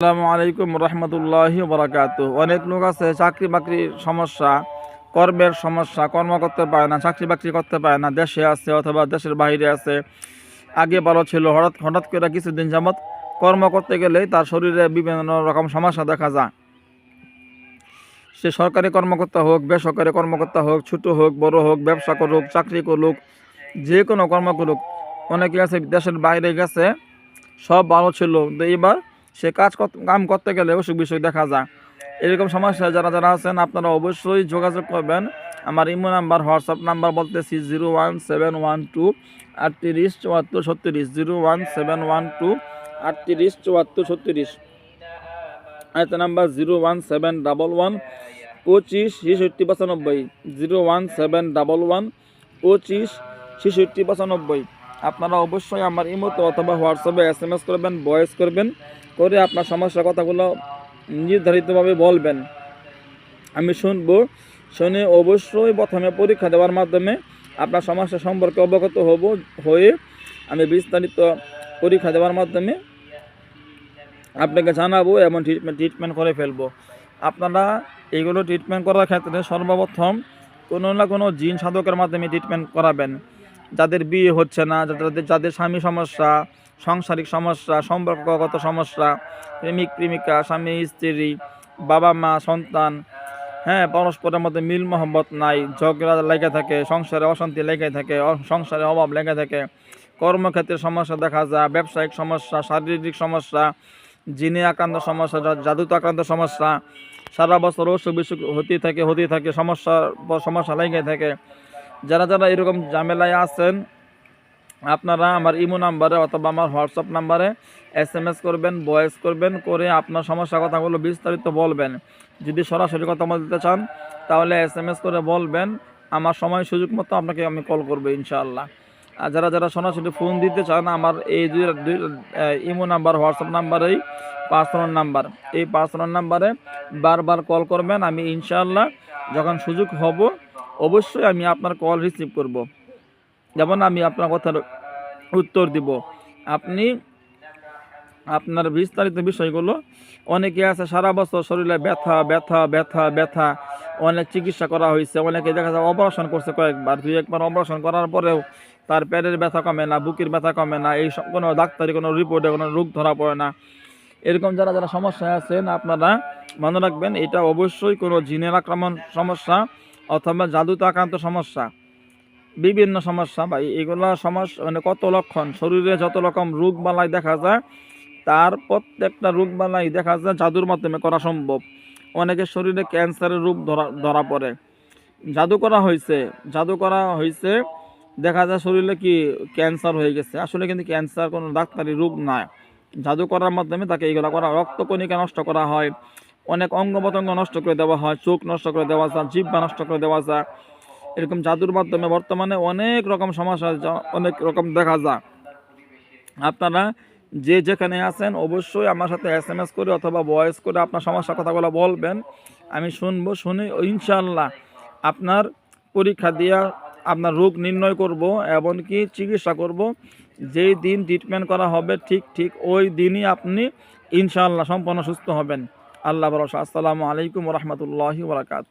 আসসালামু আলাইকুম রহমতুল্লাহ বরাকাত অনেক লোক আছে চাকরি বাকরির সমস্যা, কর্মের সমস্যা, কর্ম করতে পারে না চাকরি বাকরি করতে পারে না, দেশে আছে অথবা দেশের বাইরে আছে। আগে ভালো ছিল, হঠাৎ হঠাৎ করে কিছুদিন যাবৎ কর্ম করতে গেলেই তার শরীরে বিভিন্ন রকম সমস্যা দেখা যায়। সে সরকারি কর্মকর্তা হোক, বেসরকারি কর্মকর্তা হোক, ছোট হোক, বড় হোক, ব্যবসা করুক, চাকরি করুক, যে কোনো কর্ম করুক, অনেকে আছে দেশের বাইরে গেছে, সব ভালো ছিল। কিন্তু এবার সে কাজ কাম করতে গেলে অসুখ বিসুখ দেখা যায়। এরকম সমস্যা যারা যারা আছেন, আপনারা অবশ্যই যোগাযোগ করবেন। আমার ইমো নাম্বার, হোয়াটসঅ্যাপ নাম্বার বলতেছি zero one seven one two আটত্রিশ চুয়াত্তর ছত্রিশ, zero one seven one two আটত্রিশ চুয়াত্তর ছত্রিশ। আরেকটা number zero one seven double one পঁচিশ ছেষট্টি পঁচানব্বই, zero one seven double one পঁচিশ ছেষট্টি পঁচানব্বই। আপনারা অবশ্যই আমার ইমোতে অথবা হোয়াটসঅ্যাপে এস এম এস করবেন, ভয়েস করবেন, করে আপনার সমস্যার কথাগুলো নির্ধারিতভাবে বলবেন। আমি শুনব, শুনে অবশ্যই প্রথমে পরীক্ষা দেওয়ার মাধ্যমে আপনার সমস্যা সম্পর্কে অবগত হব, হয়ে আমি বিস্তারিত পরীক্ষা দেওয়ার মাধ্যমে আপনাকে জানাব এবং ট্রিটমেন্ট ট্রিটমেন্ট করে ফেলব। আপনারা এগুলো ট্রিটমেন্ট করার ক্ষেত্রে সর্বপ্রথম কোনো না কোনো জিন সাধকের মাধ্যমে ট্রিটমেন্ট করাবেন। যাদের বিয়ে হচ্ছে না, যাদের যাদের স্বামী সমস্যা, সাংসারিক সমস্যা, সম্পর্কগত সমস্যা, প্রেমিক, প্রেমিকা, স্বামী, স্ত্রী, বাবা মা, সন্তান হ্যাঁ পরস্পরের মধ্যে মিল মহব্বত নাই, ঝগড়া লেগে থাকে, সংসারে অশান্তি লেগে থাকে সংসারে অভাব লেগে থাকে। কর্মক্ষেত্রে সমস্যা দেখা যায়, ব্যবসায়িক সমস্যা, শারীরিক সমস্যা, জিনে আক্রান্ত সমস্যা জাদুতে আক্রান্ত সমস্যা, সারা বছর অসুখ বিসুখ হতেই থাকে হতেই থাকে, সমস্যার সমস্যা লেগে থাকে। যারা যারা এরকম ঝামেলায় আছেন, আপনারা আমার ইমো নাম্বারে অথবা আমার হোয়াটসঅ্যাপ নাম্বারে এস এম এস করবেন, ভয়েস করবেন, করে আপনার সমস্যা কথাগুলো বিস্তারিত বলবেন। যদি সরাসরি কথা বলতে চান, তাহলে এস এম এস করে বলবেন। আমার সময় সুযোগ মতো আপনাকে আমি কল করব ইনশাআল্লাহ। আর যারা যারা সরাসরি ফোন দিতে চান, আমার এই দুই দুই ইমো নাম্বার, হোয়াটসঅ্যাপ নাম্বারেই পার্সোনাল নাম্বার। এই পার্সোনাল নাম্বারে বারবার কল করবেন, আমি ইনশাআল্লাহ যখন সুযোগ হব অবশ্যই আমি আপনার কল রিসিভ করব। যেমন আমি আপনার কথার উত্তর দিব। আপনি আপনার বিস্তারিত বিষয়গুলো, অনেকে আছে সারা বছর শরীরে ব্যথা ব্যথা ব্যথা ব্যথা, অনেক চিকিৎসা করা হয়েছে, অনেকে দেখা যায় অপারেশন করছে কয়েকবার, দুই, একবার অপারেশন করার পরেও তার পেটের ব্যথা কমে না, বুকের ব্যথা কমে না, এই কোনো ডাক্তারি, কোনো রিপোর্টে কোনো রোগ ধরা পড়ে না। এরকম যারা যারা সমস্যায় আছেন, আপনারা মনে রাখবেন, এটা অবশ্যই কোনো জিনের আক্রমণ, সমস্যা অথবা জাদুতে আক্রান্ত সমস্যা, বিভিন্ন সমস্যা বা এগুলো সমস্যা মানে কত লক্ষণ? শরীরে যত রকম রোগ বালাই দেখা যায়, তার প্রত্যেকটা রোগ বালাই দেখা যায় জাদুর মাধ্যমে করা সম্ভব। অনেকের শরীরে ক্যান্সারের রূপ ধরা ধরা পড়ে। জাদু করা হয়েছে, জাদু করা হয়েছে, দেখা যায় শরীরে কি ক্যান্সার হয়ে গেছে। আসলে কিন্তু ক্যান্সার কোনো ডাক্তারি রোগ নয় জাদু করার মাধ্যমে তাকে এইগুলো করা, রক্তকণিকা নষ্ট করা হয়। অনেক অঙ্গ প্রত্যঙ্গ নষ্ট করে দেওয়া হয়, চোখ নষ্ট করে দেওয়া যায় জিব্বা নষ্ট করে দেওয়া যায়। এরকম জাদুর মাধ্যমে বর্তমানে অনেক রকম সমস্যা অনেক রকম দেখা যায়। আপনারা যে যেখানে আছেন অবশ্যই আমার সাথে এস এম এস করে অথবা ভয়েস করে আপনার সমস্যার কথাগুলো বলবেন। আমি শুনব, শুনে ইনশাল্লাহ আপনার পরীক্ষা দিয়া আপনার রোগ নির্ণয় করব এমনকি চিকিৎসা করব। যেই দিন ট্রিটমেন্ট করা হবে ঠিক ঠিক ওই দিনই আপনি ইনশাল্লাহ সম্পূর্ণ সুস্থ হবেন। আল্লাহ ভরসা আসসালামু আলাইকুম রহমতুল্লাহি বরাকাত